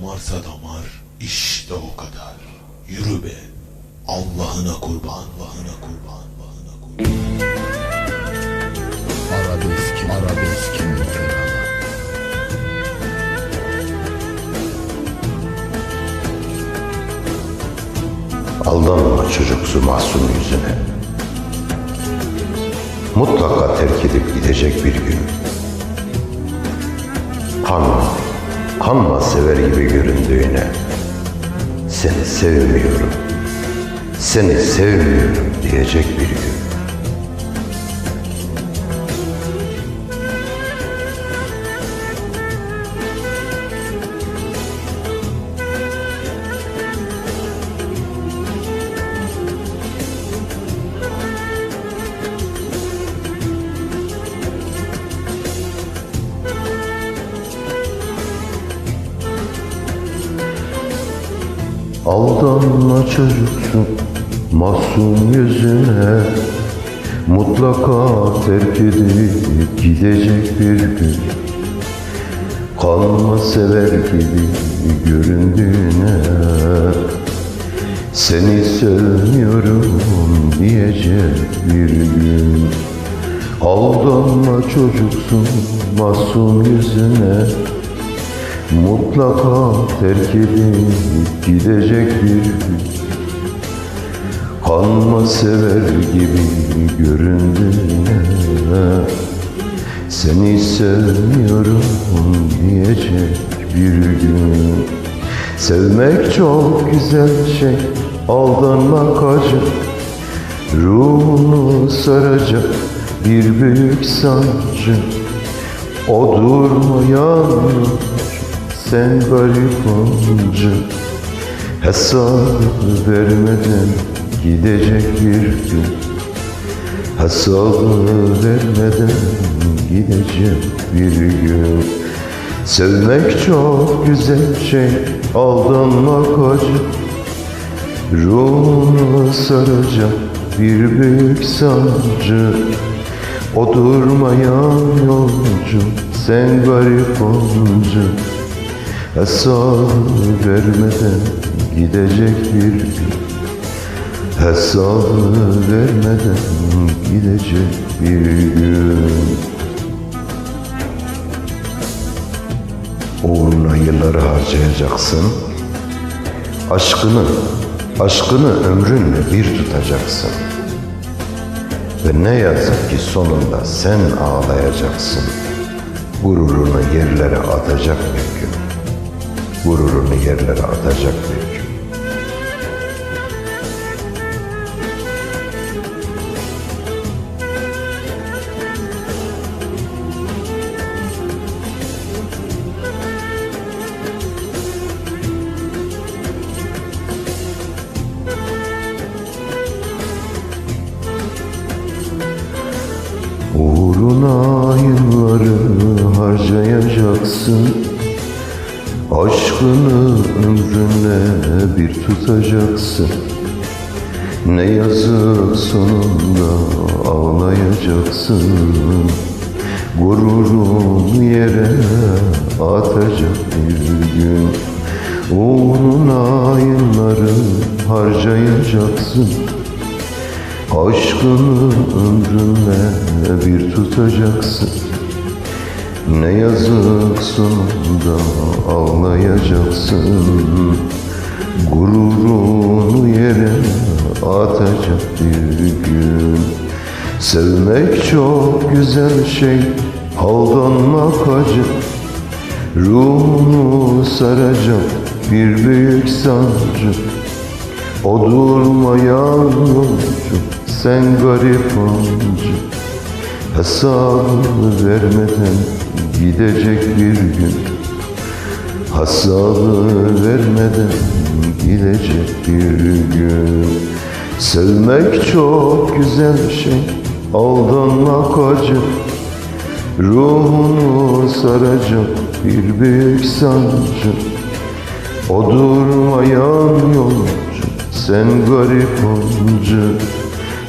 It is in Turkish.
damarsa damar, işte o kadar. Yürü be. Allah'ına kurban, Allah'ına kurban, Allah'ına kurban. Arabesk, arabeskin kralı. Aldanma çocuksu masum yüzüne. Mutlaka terk edip gidecek bir gün. Kanma, kanma sever gibi göründüğüne. Seni sevmiyorum, seni sevmiyorum diyecek bir gün. Aldanma çocuksun masum yüzüne. Mutlaka terk edip gidecek bir gün. Kalma sever gibi göründüğüne. Seni sevmiyorum diyecek bir gün. Aldanma çocuksun masum yüzüne Mutlaka terk edip gidecek bir gün. Kanma sever gibi göründüğüne Seni sevmiyorum diyecek bir gün. Sevmek çok güzel şey Aldanmak acı Ruhunu saracak bir büyük sancı. O durmayan sen garip onca Hesap vermeden gidecek bir gün. Hesabı vermeden gidecek bir gün. Sevmek çok güzel şey Aldanmak acı. Ruhunu saracak bir büyük sancı. O durmayan yolcu Sen garip onca Hesap vermeden gidecek bir gün. Hesap vermeden gidecek bir gün. Uğruna yılları harcayacaksın. Aşkını, aşkını ömrünle bir tutacaksın. Ve ne yazık ki sonunda sen ağlayacaksın. Gururunu yerlere atacak bir gün Gururunu yerlere atacak bir gün. Uğruna yılları harcayacaksın Aşkını ömrünle bir tutacaksın. Ne yazık sonunda ağlayacaksın. Gururun yere atacak bir gün. Uğruna yılları harcayacaksın. Aşkını ömrünle bir tutacaksın Ne yazık sonunda ağlayacaksın. Gururunu yere atacak bir gün. Sevmek çok güzel şey Aldanmak acı. Ruhunu saracak bir büyük sancı. O durmayan yolcu sen garip oncu Hesabı vermeden gidecek bir gün. Hesabı vermeden gidecek bir gün. Sevmek çok güzel şey Aldanmak acı. Ruhunu saracak bir büyük sancı. O durmayan yolcu sen garip onca